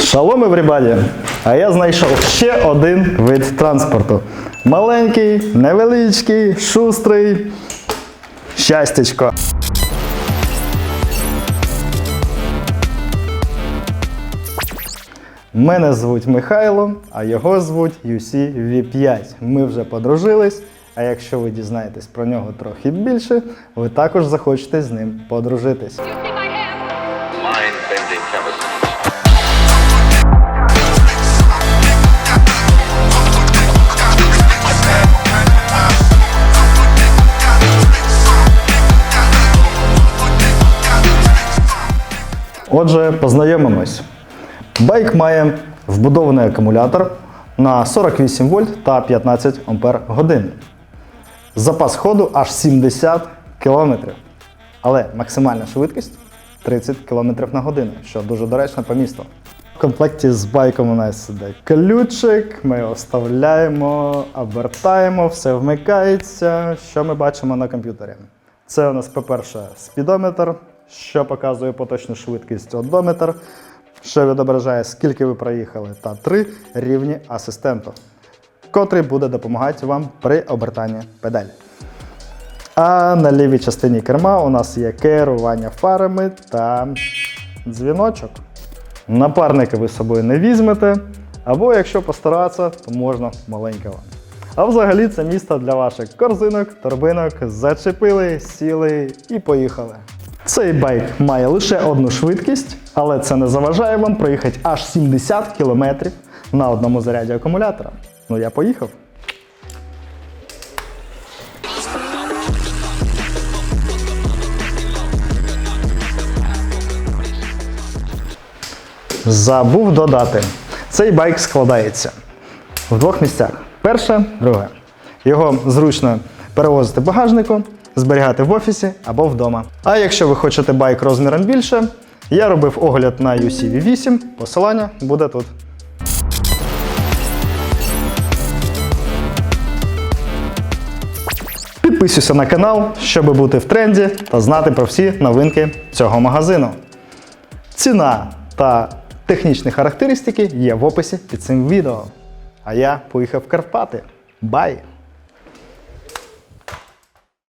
Шалом, everybody! А я знайшов ще один вид транспорту. Маленький, невеличкий, шустрий. Щастячко. Мене звуть Михайло, а його звуть UC V5. Ми вже подружились. А якщо ви дізнаєтесь про нього трохи більше, ви також захочете з ним подружитись. Отже, познайомимось. Байк має вбудований акумулятор на 48 вольт та 15 ампер годин. Запас ходу аж 70 км. Але максимальна швидкість 30 км на годину, що дуже доречно по місту. В комплекті з байком у нас іде ключик, ми його вставляємо, обертаємо, все вмикається. Що ми бачимо на комп'ютері? Це у нас, по-перше, спідометр, що показує поточну швидкість, одометр, що відображає, скільки ви проїхали, та три рівні асистенту, котрий буде допомагати вам при обертанні педалі. А на лівій частині керма у нас є керування фарами та дзвіночок. Напарника ви з собою не візьмете, або якщо постаратися, то можна маленького. А взагалі це місто для ваших корзинок, торбинок, зачепили, сіли і поїхали. Цей байк має лише одну швидкість, але це не заважає вам проїхати аж 70 км на одному заряді акумулятора. Ну я поїхав. Забув додати. Цей байк складається в двох місцях. Перше, друге. Його зручно перевозити в багажнику, зберігати в офісі або вдома. А якщо ви хочете байк розміром більше, я робив огляд на UCV 8, посилання буде тут. Підписуйся на канал, щоб бути в тренді та знати про всі новинки цього магазину. Ціна та технічні характеристики є в описі під цим відео. А я поїхав в Карпати. Бай!